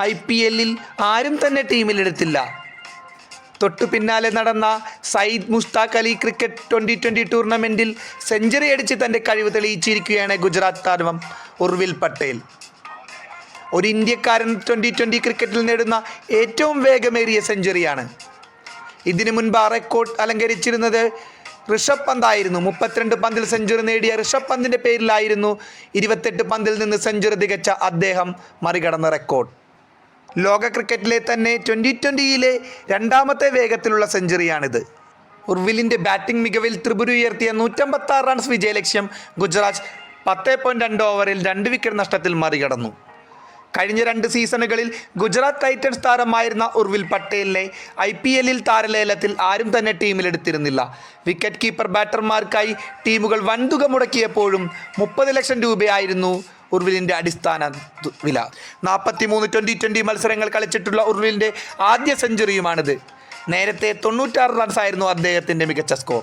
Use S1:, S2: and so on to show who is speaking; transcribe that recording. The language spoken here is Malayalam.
S1: ഐ പി എല്ലിൽ ആരും തന്നെ ടീമിലെടുത്തില്ല. തൊട്ടു പിന്നാലെ നടന്ന Syed Mushtaq Ali cricket twenty twenty ടൂർണമെന്റിൽ സെഞ്ചുറി അടിച്ച് തന്റെ കഴിവ് തെളിയിച്ചിരിക്കുകയാണ് ഗുജറാത്ത് താരം ഉർവിൽ പട്ടേൽ. ഒരു ഇന്ത്യക്കാരൻ ട്വന്റി ട്വന്റി ക്രിക്കറ്റിൽ നേടുന്ന ഏറ്റവും വേഗമേറിയ സെഞ്ചുറിയാണ്. ഇതിനു മുൻപ് ആ റെക്കോർഡ് അലങ്കരിച്ചിരുന്നത് ഋഷഭ് പന്തായിരുന്നു മുപ്പത്തിരണ്ട് പന്തിൽ സെഞ്ചുറി നേടിയ ഋഷഭ് പന്തിന്റെ പേരിലായിരുന്നു ഇരുപത്തെട്ട് പന്തിൽ നിന്ന് സെഞ്ചുറി തികച്ച അദ്ദേഹം മറികടന്ന റെക്കോർഡ്. ലോക ക്രിക്കറ്റിലെ തന്നെ ട്വന്റി ട്വന്റിയിലെ രണ്ടാമത്തെ വേഗത്തിലുള്ള സെഞ്ചുറിയാണിത്. ഉർവിലിന്റെ ബാറ്റിംഗ് മികവിൽ ത്രിപുര ഉയർത്തിയ നൂറ്റമ്പത്താറ് റൺസ് വിജയലക്ഷ്യം ഗുജറാത്ത് പത്ത് പോയിന്റ് രണ്ട് ഓവറിൽ രണ്ട് വിക്കറ്റ് നഷ്ടത്തിൽ മറികടന്നു. കഴിഞ്ഞ രണ്ട് സീസണുകളിൽ ഗുജറാത്ത് ടൈറ്റൻസ് താരമായിരുന്ന ഉർവിൽ പട്ടേലിനെ ഐ പി എല്ലിൽ താരലേലത്തിൽ ആരും തന്നെ ടീമിലെടുത്തിരുന്നില്ല വിക്കറ്റ് കീപ്പർ ബാറ്റർമാർക്കായി ടീമുകൾ വൻതുക മുടക്കിയപ്പോഴും മുപ്പത് ലക്ഷം രൂപയായിരുന്നു ഉർവിലിന്റെ അടിസ്ഥാന വില. നാൽപ്പത്തി മൂന്ന് ട്വന്റി ട്വന്റി മത്സരങ്ങൾ കളിച്ചിട്ടുള്ള ഉർവിലിന്റെ ആദ്യ സെഞ്ചുറിയുമാണിത് നേരത്തെ തൊണ്ണൂറ്റാറ് റൺസായിരുന്നു അദ്ദേഹത്തിന്റെ മികച്ച സ്കോർ